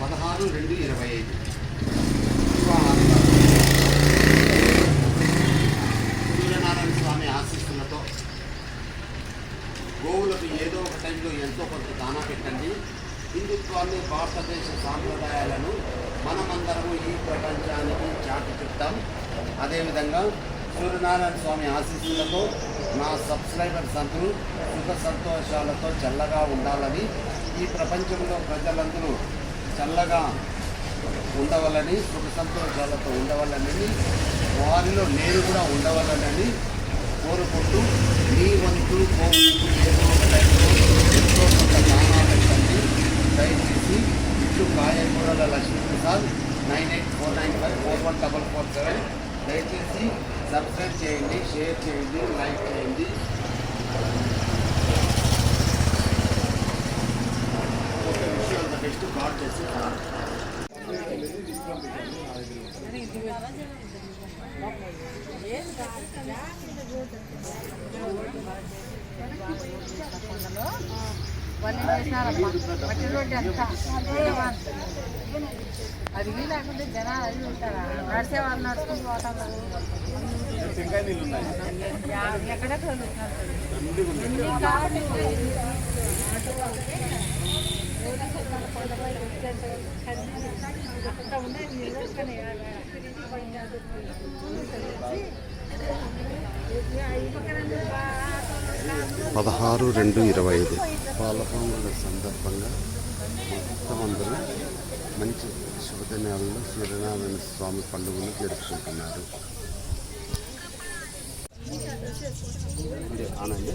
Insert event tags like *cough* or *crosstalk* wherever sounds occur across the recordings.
పదహారు రెండు ఇరవై ఐదు సూర్యనారాయణ స్వామి ఆశీస్సులతో గోవులకు ఏదో ఒక టైంలో ఎంతో కొంత దానా పెట్టండి హిందుత్వాన్ని భారతదేశ సాంప్రదాయాలను మనమందరము ఈ ప్రపంచానికి చాటి చెప్తాం అదేవిధంగా సూర్యనారాయణ స్వామి ఆశీస్సులతో నా సబ్స్క్రైబర్స్ అందరూ సుఖ సంతోషాలతో చల్లగా ఉండాలని ఈ ప్రపంచంలో ప్రజలందరూ చల్లగా ఉండవాలని సుఖ సంతోషాలతో ఉండవాలని వారిలో నేను కూడా ఉండవాలని కోరుకుంటూ మీ వంతు కోరుకుంటూ ఏదో ఎంతో కొంత దానా పెట్టండి దయచేసి ఇట్లు Kayakurala Lakshmi Prasad nine eight four nine five four one double four seven దయచేసి సబ్స్క్రైబ్ చేయండి షేర్ చేయండి లైక్ అది లేకుంటే జనాలు అది ఉంటారా నడిచే వాళ్ళు నడుచుకుని పోతారు ఎక్కడ పదహారు రెండు ఇరవై ఐదు. పాలపాముల సందర్భంగా మొత్తం అందరూ మంచి శుభదినాలలో సూర్యనారాయణ స్వామి పండుగను జరుపుకుంటున్నారు. ఆనండి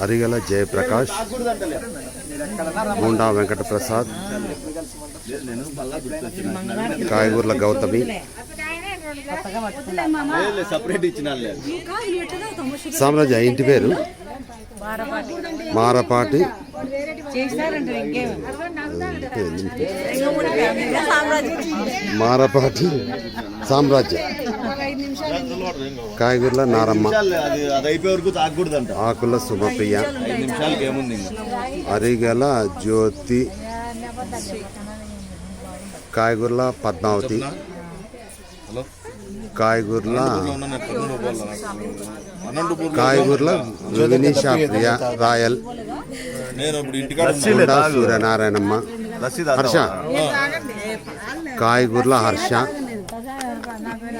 అరిగల జయప్రకాష్ ముండా వెంకట ప్రసాద్ గౌతమి. సామ్రాజ్య ఇంటి పేరు? మారపాటి. మారపాటి. సామ్రాజ్య. కాయగూరల నారమ్మ. ఆకుల ఇంకా? అరిగల జ్యోతి. కాయగూరల పద్మావతి. హలో? కాయగూరల కాయగూరల వినీషా ప్రియ రాయల్. నేను ఇప్పుడు ఇంటికాడ గుండా సూర్యనారాయణమ్మ. హర్ష. కాయగూరల హర్ష.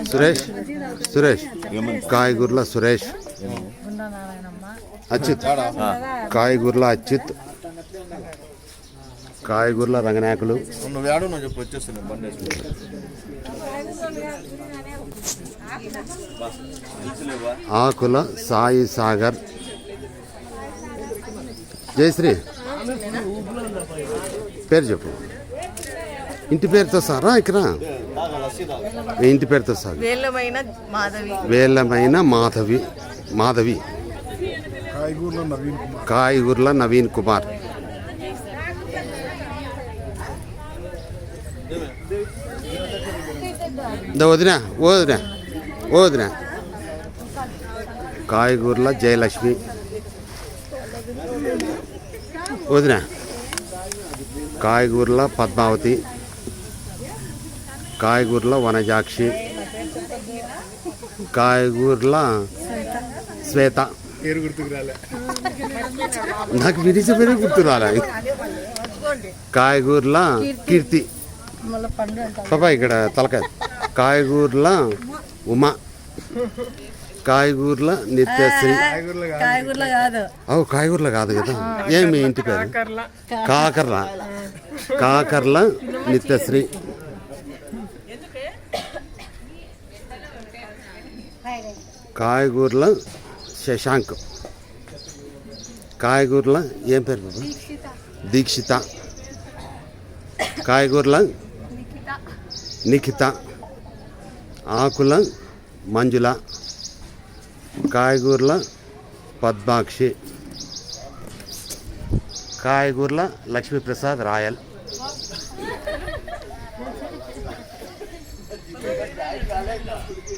సురేష్ సురేష్ కాయగూరల సురేష్. అచ్యుత్ కాయగూరల అచ్యుత్ కాయగూరల రంగనాయకులు. ఆకుల సాయి సాగర్. జయశ్రీ పేరు చెప్పు. ఇంటి పేరుతో సారా ఇక్కడ? ఇంటి పేరుతో సాగు వేలమైన మాధవి. వేలమైన మాధవి మాధవి. కాయగూర్ల నవీన్ కుమార్. దా వదినా వదినా వదినా. కాయగూరల జయలక్ష్మి. వదిన. కాయగూరల పద్మావతి. కాయగూరల వనజాక్షి. కాయగూరల శ్వేత. నాకు విరిసి పేరు గుర్తు రాలే. కాయగూరల కీర్తి. పాపా ఇక్కడ తలకాయ. కాయగూరల ఉమ. కాయగూరల నిత్యశ్రీ. అవు కాయగూరల కాదు కదా. ఏమి ఇంటి పేరు? కాకర్ల. కాకర్ల నిత్యశ్రీ. కాయగూరల శశాంక్. కాయగూరల ఏం పేరు బాబా? దీక్షిత. కాయగూరల నిఖిత. ఆకుల మంజుల. కాయగూరల పద్మాక్షి. కాయగూరల లక్ష్మీప్రసాద్ రాయల్. *laughs*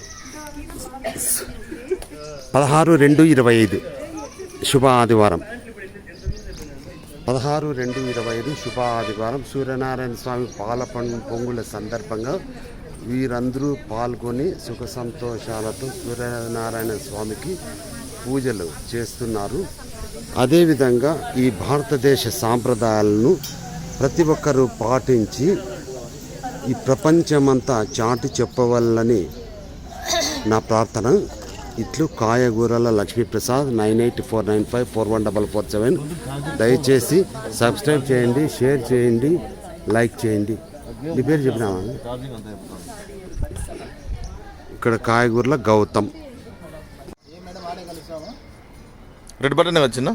పదహారు రెండు ఇరవై ఐదు. శుభ ఆదివారం. పదహారు రెండు ఇరవై ఐదు శుభ ఆదివారం. సూర్యనారాయణ స్వామి పాల పొంగుల సందర్భంగా వీరందరూ పాల్గొని సుఖ సంతోషాలతో సూర్యనారాయణ స్వామికి పూజలు చేస్తున్నారు. అదేవిధంగా ఈ భారతదేశ సాంప్రదాయాలను ప్రతి ఒక్కరూ పాటించి ఈ ప్రపంచమంతా చాటి చెప్పవల్లని నా ప్రార్థన. ఇట్లు Kayagurala Lakshmi Prasad nine eight four nine five four one double four seven. దయచేసి సబ్స్క్రైబ్ చేయండి షేర్ చేయండి లైక్ చేయండి. నీ పేరు చెప్పినావా? ఇక్కడ కాయగూరల గౌతమ్. రెడ్ బటన్ వచ్చిందా?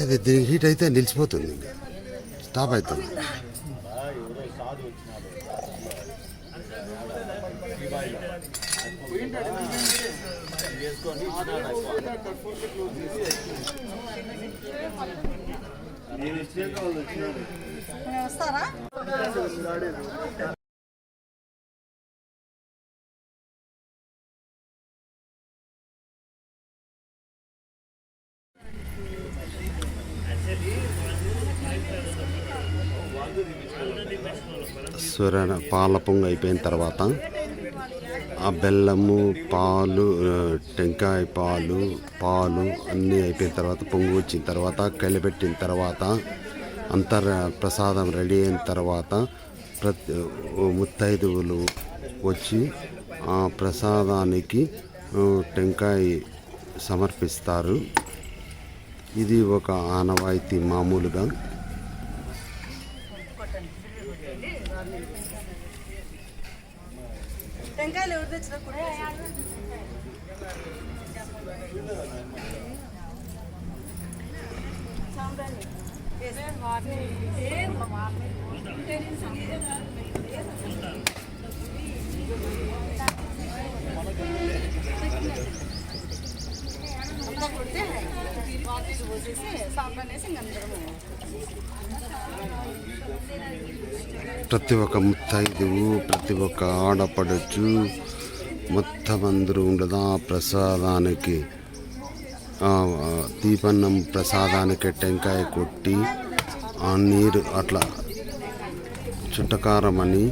లేదు దీనికి హీట్ అయితే నిలిచిపోతుంది ఇంకా. స్టాప్ అవుతుంది. వస్తారా? స్వర పాల పొంగు అయిపోయిన తర్వాత ఆ బెల్లము పాలు టెంకాయ పాలు పాలు అన్నీ అయిపోయిన తర్వాత పొంగు వచ్చిన తర్వాత కలిపెట్టిన తర్వాత అంతర్ ప్రసాదం రెడీ అయిన తర్వాత ప్రతి ముత్తైదువులు వచ్చి ఆ ప్రసాదానికి టెంకాయ సమర్పిస్తారు. ఇది ఒక ఆనవాయితీ మామూలుగా. టెంకాయలు ఎవరు తెచ్చిన ప్రతి ఒక్క ముత్తైదువు ప్రతి ఒక్క ఆడపడచ్చు మొత్తం అందరూ ఉండదా ఆ ప్రసాదానికి దీపన్నం ప్రసాదానికి టెంకాయ కొట్టి ఆ నీరు అట్లా చుట్టకారమని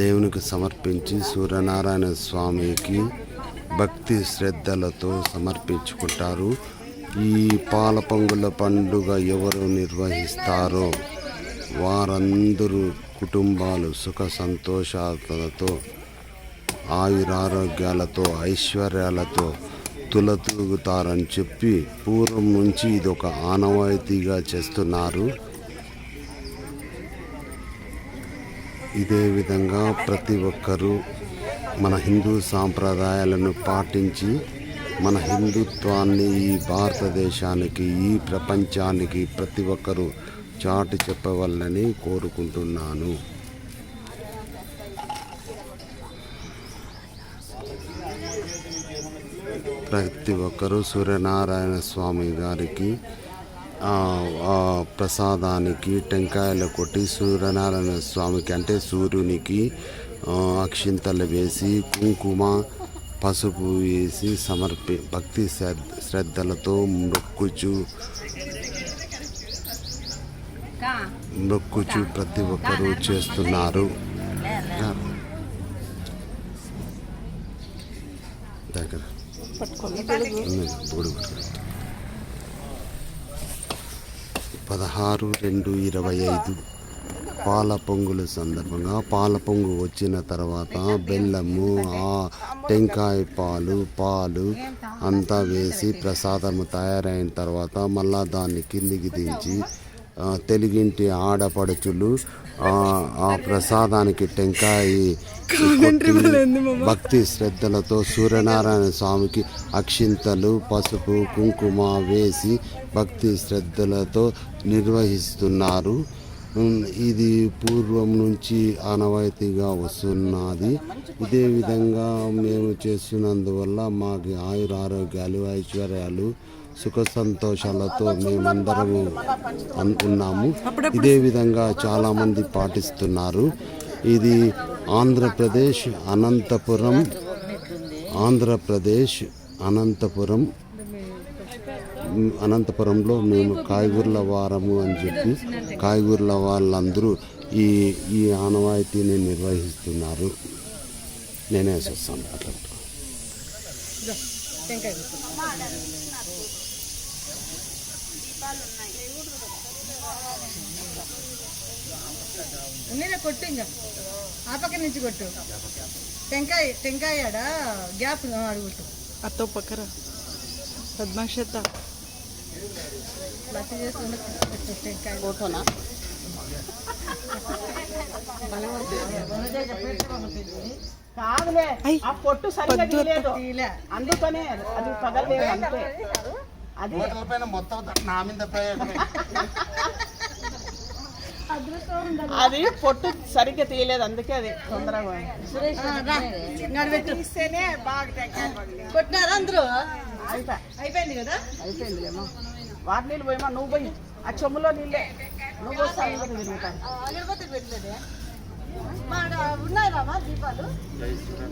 దేవునికి సమర్పించి సూర్యనారాయణ స్వామికి భక్తి శ్రద్ధలతో సమర్పించుకుంటారు. ఈ పాలపంగుల పండుగ ఎవరు నిర్వహిస్తారో వారందరూ కుటుంబాలు సుఖ సంతోషాలతో ఆయురారోగ్యాలతో ఐశ్వర్యాలతో తులతూగుతారని చెప్పి పూర్వం నుంచి ఇది ఒక ఆనవాయితీగా చేస్తున్నారు. ఇదే విధంగా ప్రతి ఒక్కరూ మన హిందూ సాంప్రదాయాలను పాటించి మన హిందుత్వాన్ని ఈ భారతదేశానికి ఈ ప్రపంచానికి ప్రతి ఒక్కరూ చాటి చెప్పవల్లని కోరుకుంటున్నాను. ప్రతి ఒక్కరూ సూర్యనారాయణ స్వామి గారికి ఆ, ప్రసాదానికి టెంకాయలు కొట్టి సూర్యనారాయణ స్వామికి అంటే సూర్యునికి అక్షింతలు వేసి కుంకుమ పసుపు వేసి సమర్పి భక్తి శ్రద్ధ శ్రద్ధలతో మొక్కుచు మొక్కుచు ప్రతి ఒక్కరూ చేస్తున్నారు. దగ్గర. పదహారు రెండు ఇరవై ఐదు. పాల పొంగుల సందర్భంగా పాల పొంగు వచ్చిన తర్వాత బెల్లము ఆ టెంకాయ పాలు పాలు అంతా వేసి ప్రసాదము తయారైన తర్వాత మళ్ళా దాన్ని కిందికి దించి తెలుగింటి ఆడపడుచులు ఆ, ప్రసాదానికి టెంకాయ భక్తి శ్రద్ధలతో సూర్యనారాయణ స్వామికి అక్షింతలు పసుపు కుంకుమ వేసి భక్తి శ్రద్ధలతో నిర్వహిస్తున్నారు. ఇది పూర్వం నుంచి ఆనవాయితీగా వస్తున్నది. ఇదే విధంగా మేము చేస్తున్నందువల్ల మాకు ఆయుర ఆరోగ్యాలు ఐశ్వర్యాలు సుఖ సంతోషాలతో మేమందరము అన్- ఉన్నాము ఇదే విధంగా చాలామంది పాటిస్తున్నారు. ఇది ఆంధ్రప్రదేశ్ అనంతపురం ఆంధ్రప్రదేశ్ అనంతపురం అనంతపురంలో మేము కాయగూరల వారము అని చెప్పి కాయగూరల వాళ్ళందరూ ఈ ఈ ఆనవాయితీని నిర్వహిస్తున్నారు. నేనే చూస్తాను. అట్లా కొట్టు ఇంకా. ఆ పక్క నుంచి కొట్టు. టెంకాయ టెంకాయ ఆడ? గ్యాప్ అడుగుట్టు అత్తో పక్కన పద్మాక్షత లక్ష చేసుకుని పెట్టు టెంకాయ ఫోటోనా? కాదులే ఆ పొట్టు సరిగ్గా తీయలేదు. అందుకనే అది పగలేదు అంతే. అది నా మీద. అది పొట్టు సరిగ్గా తీయలేదు అందుకే అది తొందరగా. నడిపెట్టు అందరూ? అయిపోయింది కదా? అయిపోయిందిలేమో వాటి నీళ్ళు పోయమా నువ్వు పోయి. ఆ చెమ్ములో నీళ్ళే. నువ్వు పోయి తిరుగుతాయి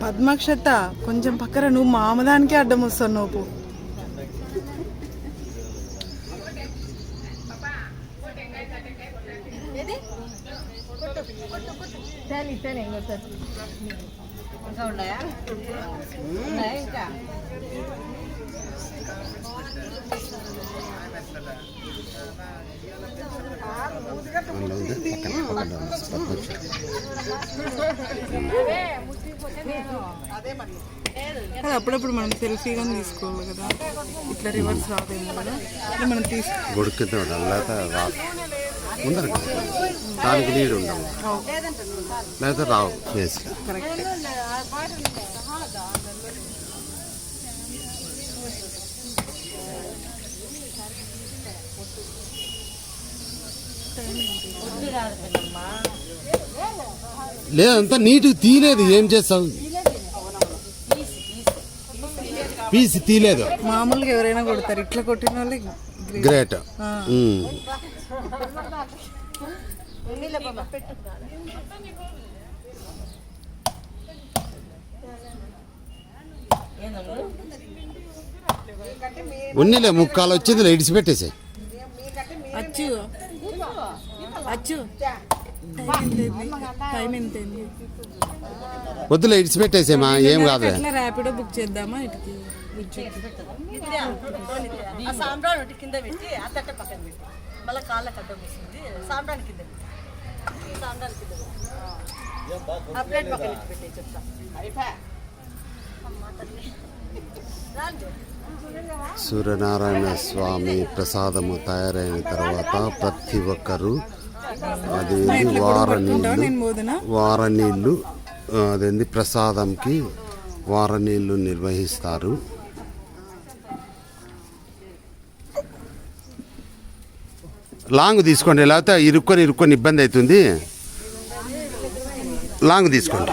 పద్మాక్షత కొంచెం పక్కన నువ్వు మామదానికే అడ్డం వస్తావు నువ్వు తేలి తేలి ఇంకా ఇంకా ఉన్నాయా? ఉన్నాయా ఇంకా అందులో ఉంది, పక్కన పక్కన ఉంది, పద్మక్ష. అది అప్పుడప్పుడు మనం సెల్ఫీగా తీసుకోవాలి కదా. ఇట్లా రివర్స్ రాదేమో కదా. ఇట్లా మనం తీసు ఉడికితే ఉండాలి లేకపోతే రాదు ఉండరు కదా. దానికి నీరు ఉండవు. లేకపోతే రావు. కరెక్ట్ లేదంతా నీట్గా తీయలేదు. ఏం చేస్తావు? పీసి తీయలేదు. మామూలుగా ఎవరైనా కొడతారు. ఇట్లా కొట్టిన వాళ్ళే గ్రేట్. ఉన్నిలే ముక్కాలు వచ్చింది ఇడిచి పెట్టేసి అచ్చు అచ్చు. టైం ఎంత? వద్దులే ఇడిచిపెట్టేసేమా ఏం ఎట్లా ర్యాపిడో బుక్ చేద్దామా ఇటుకి ఆ సాంబ్రాన్ ఒకటి కింద పెట్టి ఆ తట్ట పక్కన పెట్టి. మళ్ళీ కాళ్ళకి అడ్డం వస్తుంది సాంబ్రాన్ కింద పెట్టి. సాంబ్రాన్ కింద పెట్టి. ఆ ప్లేట్ పక్కన పెట్టి పెట్టే చెప్తా. రాండి సూర్యనారాయణ స్వామి ప్రసాదము తయారైన తర్వాత ప్రతి ఒక్కరు అది వార నీళ్ళు వార నీళ్ళు అదేంది ప్రసాదంకి వార నీళ్ళు నిర్వహిస్తారు. లాంగ్ తీసుకోండి లేకపోతే ఇరుక్కొని ఇరుక్కొని ఇబ్బంది అవుతుంది. లాంగ్ తీసుకోండి.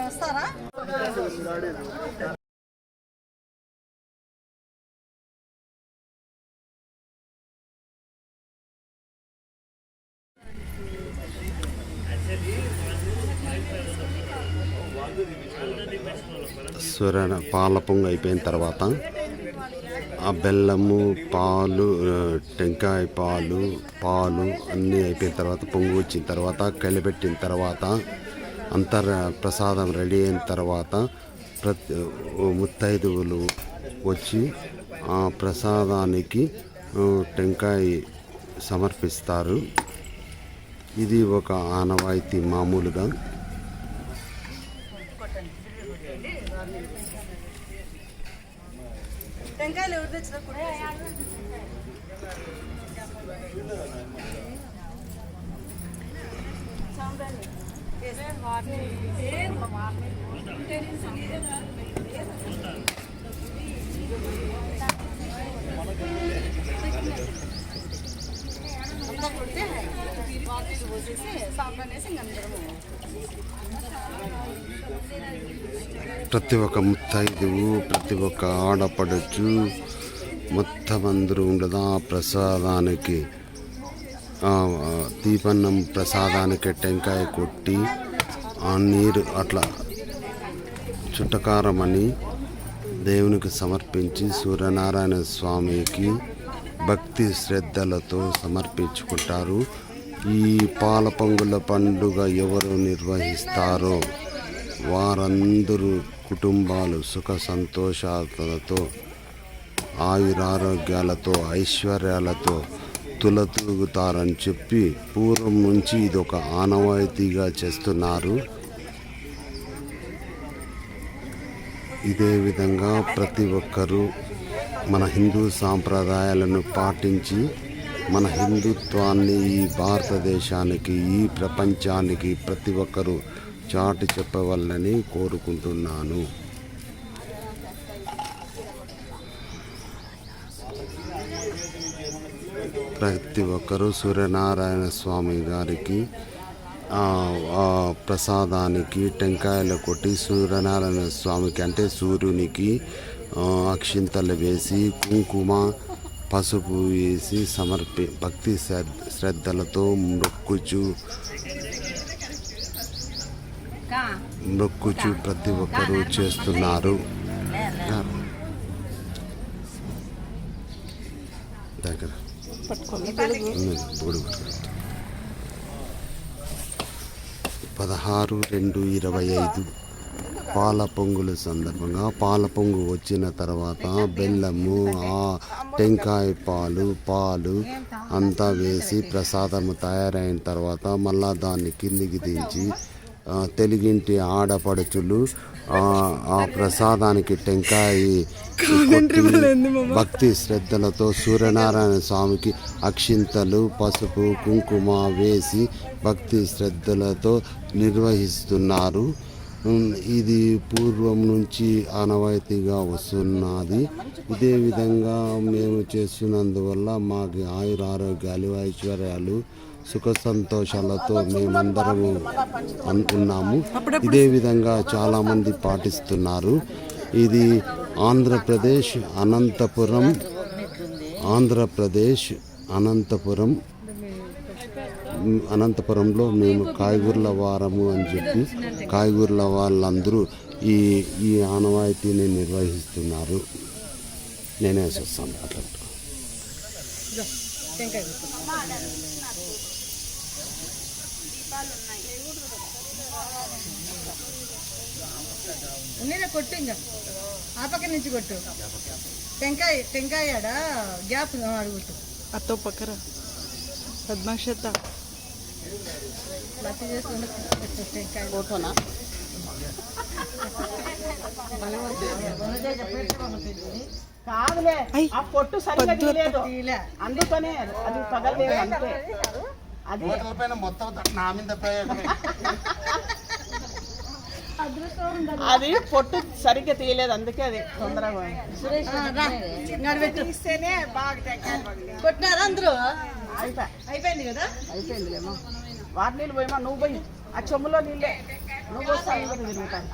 వస్తారా? సూర్య పాల పొంగు అయిపోయిన తర్వాత బెల్లము పాలు టెంకాయ పాలు పాలు అన్నీ అయిపోయిన తర్వాత పొంగు వచ్చిన తర్వాత కలిపెట్టిన తర్వాత అంతర్ ప్రసాదం రెడీ అయిన తర్వాత ప్రతి ముత్తైదువులు వచ్చి ఆ ప్రసాదానికి టెంకాయ సమర్పిస్తారు. ఇది ఒక ఆనవాయితీ మామూలుగా. ప్రతి ఒక్క ముత్తైదువు ప్రతి ఒక్క ఆడపడచ్చు మొత్తమందరూ ఉండదా? ఆ ప్రసాదానికి తీపన్నం దీపన్నం ప్రసాదానికి టెంకాయ కొట్టి ఆ నీరు అట్లా చుట్టకారమని దేవునికి సమర్పించి సూర్యనారాయణ స్వామికి భక్తి శ్రద్ధలతో సమర్పించుకుంటారు. ఈ పాల పొంగుల పండుగ ఎవరు నిర్వహిస్తారో వారందరూ కుటుంబాలు సుఖ సంతోషాలతో ఆయురారోగ్యాలతో ఐశ్వర్యాలతో తులతూగుతారని చెప్పి పూర్వం నుంచి ఇది ఒక ఆనవాయితీగా చేస్తున్నారు. ఇదే విధంగా ప్రతి ఒక్కరూ మన హిందూ సాంప్రదాయాలను పాటించి మన హిందుత్వాన్ని ఈ భారతదేశానికి ఈ ప్రపంచానికి ప్రతి ఒక్కరూ చాటి చెప్పవాలని కోరుకుంటున్నాను. ప్రతి ఒక్కరూ సూర్యనారాయణ స్వామి గారికి ఆ, ప్రసాదానికి టెంకాయలు కొట్టి సూర్యనారాయణ స్వామికి అంటే సూర్యునికి అక్షింతలు వేసి కుంకుమ పసుపు వేసి సమర్పి భక్తి శ్రద్ధ శ్రద్ధలతో మొక్కుచు మొక్కుచు ప్రతి ఒక్కరూ చేస్తున్నారు దగ్గర ఉన్నది, పట్టుకుంటాం పదహారు రెండు ఇరవై ఐదు. పాల పొంగుల సందర్భంగా పాల పొంగు వచ్చిన తర్వాత బెల్లము ఆ టెంకాయ పాలు పాలు అంతా వేసి ప్రసాదము తయారైన తర్వాత మళ్ళా దాన్ని కిందికి దించి తెలుగింటి ఆడపడుచులు ఆ ప్రసాదానికి టెంకాయ భక్తి శ్రద్ధలతో సూర్యనారాయణ స్వామికి అక్షింతలు పసుపు కుంకుమ వేసి భక్తి శ్రద్ధలతో నిర్వహిస్తున్నారు. ఇది పూర్వం నుంచి ఆనవాయితీగా వస్తున్నది. ఇదే విధంగా మేము చేస్తున్నందువల్ల మాకు ఆయుర ఆరోగ్యాలు ఐశ్వర్యాలు సుఖ సంతోషాలతో మేమందరము అనుకున్నాము. ఇదే విధంగా చాలామంది పాటిస్తున్నారు. ఇది ఆంధ్రప్రదేశ్ అనంతపురం ఆంధ్రప్రదేశ్ అనంతపురం అనంతపురంలో మేము కాయగూరల వారము అని చెప్పి కాయగూరల వాళ్ళందరూ ఈ ఈ ఆనవాయితీని నిర్వహిస్తున్నారు. నేనే చూస్తాను అట్లా ఉన్నీనే కొట్టు ఇంకా. ఆ పక్క నుంచి కొట్టు. టెంకాయ టెంకాయ ఆడ? గ్యాప్ అడుగుతు అత్తో పక్కన పద్మాక్షత. లచ్చి చేసుకుంటే కాదులే. ఆ పొట్టు సరిగ్గా తీయలేదు. తీయలే అందుకనే అది పగలలేదు అంతే అది. మొత్తం నా మీద అది పొట్టు సరిగ్గా తీయలేదు అందుకే అది తొందరగా. తీస్తేనే బాగా. కొట్టినారా అందరూ? అయిపోయి అయిపోయింది కదా? అయిపోయిందిలేమో. వాటి నీళ్ళు పోయమా నువ్వు పోయి. ఆ చెమ్ములో నీళ్ళే. నువ్వు వస్తాను కదా తిరుగుతాను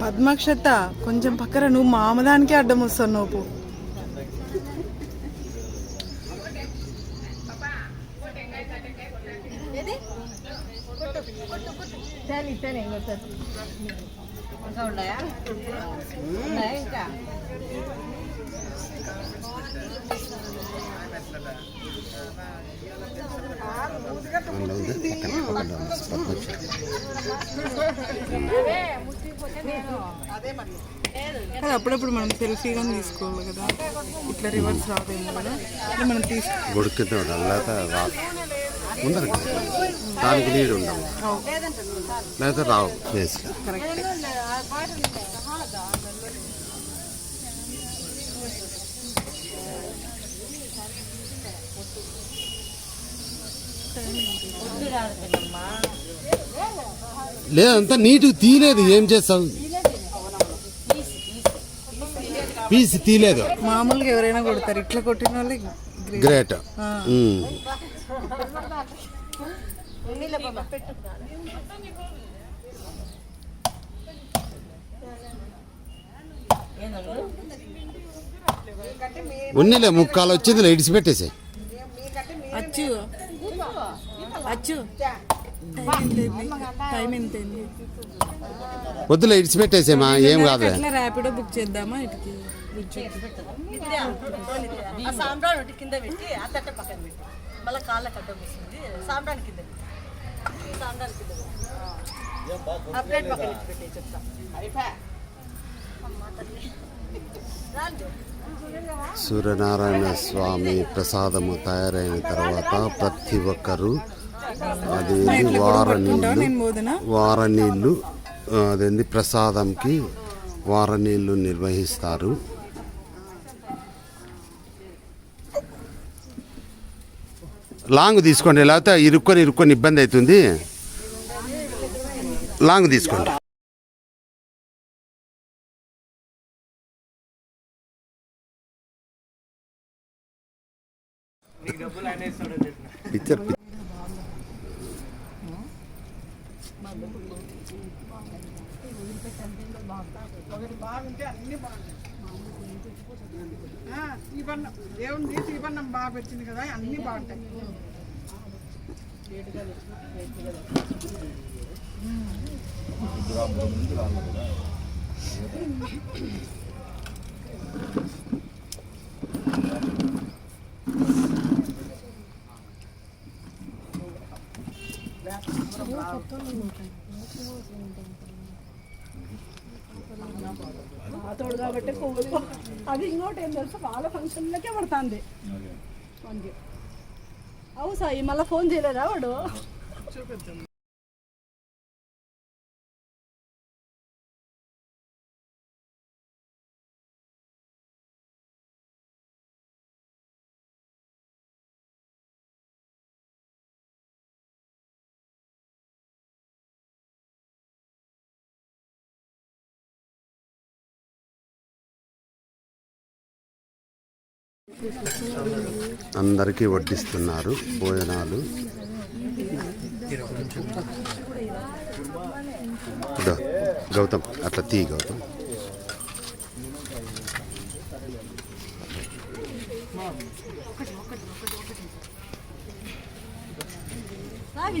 పద్మాక్షత కొంచెం పక్కన నువ్వు మామదానికే అడ్డం వస్తావు నువ్వు ఏది కొట్టు కొట్టు కొట్టు తేని తేని కొట్టు ఇంకా ఉన్నాయా ఉన్నాయా ఇంకా అందులో ఉంది, పక్కన పక్కన ఉంది, పద్మక్ష. అది అప్పుడప్పుడు మనం సెల్ఫీ కానీ తీసుకోవాలి కదా ఇట్లా రివర్స్ రాదేమో కదా ఇట్లా మనం తీసుకో కదా. దానికి నీడు ఉండవు. లేకపోతే రావు. లేదంతా నీట్గా తీయలేదు. ఏం చేస్తావు? పీస్ తీయలేదు. మామూలుగా ఎవరైనా కొడతారు. ఇట్లా కొట్టిన వాళ్ళే గ్రేట్. గ్రేట్ ఉమ్. ఉన్నిలే ముక్కాలు వచ్చింది ఇడిచి పెట్టేసి అచ్చు. అచ్చు. టైం ఎంతైంది వద్దులే ఇడిచి పెట్టేసేమా ఏం కాదు ర్యాపిడో బుక్ చేద్దామా ఇటుకి? ఆ సాంబ్రాన్ ఒకటి కింద పెట్టి ఆ పక్కన పెట్టి. మళ్ళీ కాళ్ళకి అడ్డం వస్తుంది సాంబ్రాన్ కింద పెట్టి. సాంబ్రాన్ కింద పెట్టి. ఆ ప్లేట్ పక్కన పెట్టి చెప్తా. సూర్యనారాయణ స్వామి ప్రసాదము తయారైన తర్వాత ప్రతి ఒక్కరూ అదేంది వార నీళ్ళు వార నీళ్ళు అదేంది ప్రసాదంకి వార నీళ్ళు నిర్వహిస్తారు. లాంగ్ తీసుకోండి లేకపోతే ఇరుక్కొని ఇరుక్కొని ఇబ్బంది అవుతుంది. లాంగ్ తీసుకోండి. పిక్చర్ ఒకటి బాగుంటే అన్ని బాగుంటాయి ఆ, దీపన్నం దేవుని దీపన్నం బాగా పెట్టింది కదా అన్నీ బాగుంటాయి. తోడు కాబట్టి అది ఇంకోటి ఏం తెలుసు? వాళ్ళ ఫంక్షన్లకే పడుతుంది. మనకి అవు సాయి మళ్ళీ ఫోన్ చేయలేదా వాడు అందరికీ వడ్డిస్తున్నారు భోజనాలు. గౌతమ్ అట్లా తీ గౌతమ్. వాళ్ళు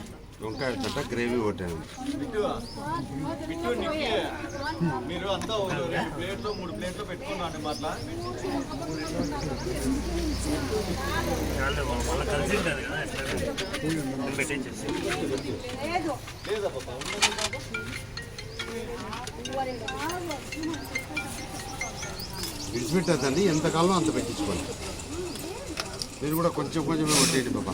వంకాయ కట్ట గ్రేవీ ఒకటే మీరు అంతా ఒక రెండు ప్లేట్లు మూడు ప్లేట్లు పెట్టుకున్నాను మరలా విడిచిపెట్టద్దండి ఎంతకాలం అంత పెట్టించుకోండి. మీరు కూడా కొంచెం కొంచెం కొట్టేయండి బాబా.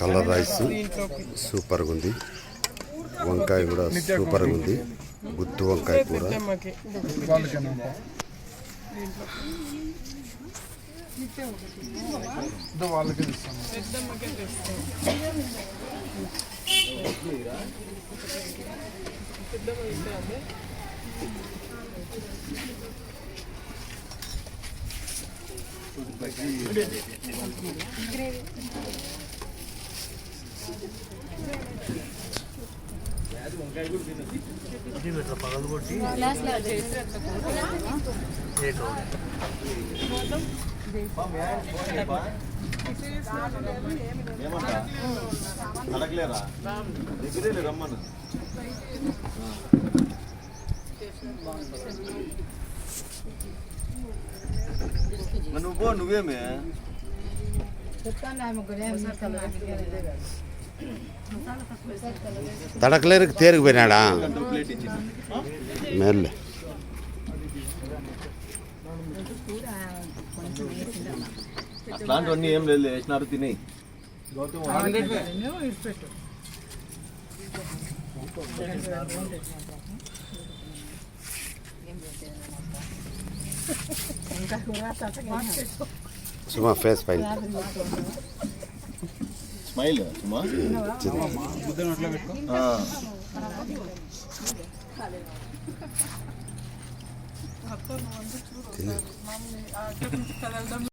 కలర్ రైస్ సూపర్గా ఉంది. వంకాయ కూడా సూపర్గా ఉంది. గుత్తు వంకాయ కూర. ఏమంటా? అడగలేరా దగ్గరే రమ్మను నువ్వు పో, నువ్వేమే తడకలేరుకి తేరుకు పోయినాడా గంట ప్లేట్ ఇచ్చింది మేల్లే అట్లాంటివన్నీ ఏం లేదు వేసినారు తినేయి సుమా ఫేస్ పైన స్మైల్ సుమా ఆ. తిను.